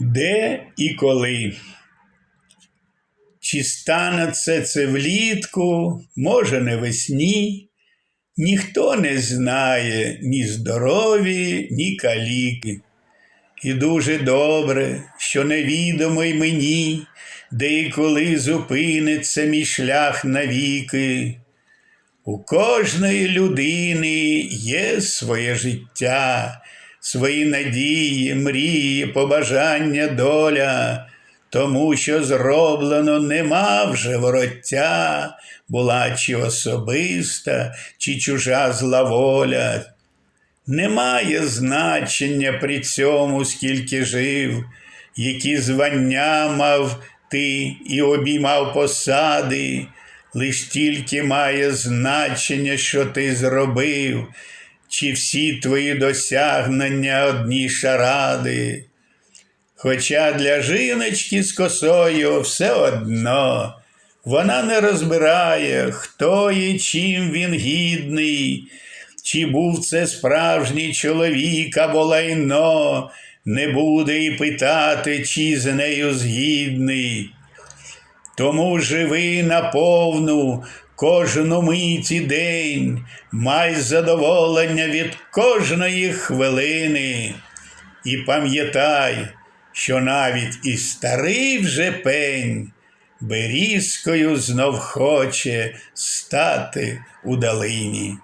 Де і коли? Чи станеться це влітку, може, не весні? Ніхто не знає ні здорові, ні каліки. І дуже добре, що невідомо й мені, де і коли зупиниться мій шлях навіки. У кожної людини є своє життя, свої надії, мрії, побажання, доля, тому що зроблено нема вже вороття, була чи особиста, чи чужа зла воля. Немає значення при цьому, скільки жив, які звання мав ти і обіймав посади, лиш тільки має значення, що ти зробив, чи всі твої досягнення одні шаради. Хоча для жіночки з косою все одно, вона не розбирає, хто і чим він гідний, чи був це справжній чоловік або лайно, не буде і питати, чи з нею згідний. Тому живи наповну кожну мить і день, май задоволення від кожної хвилини. І пам'ятай, що навіть і старий вже пень берізкою знов хоче стати у долині.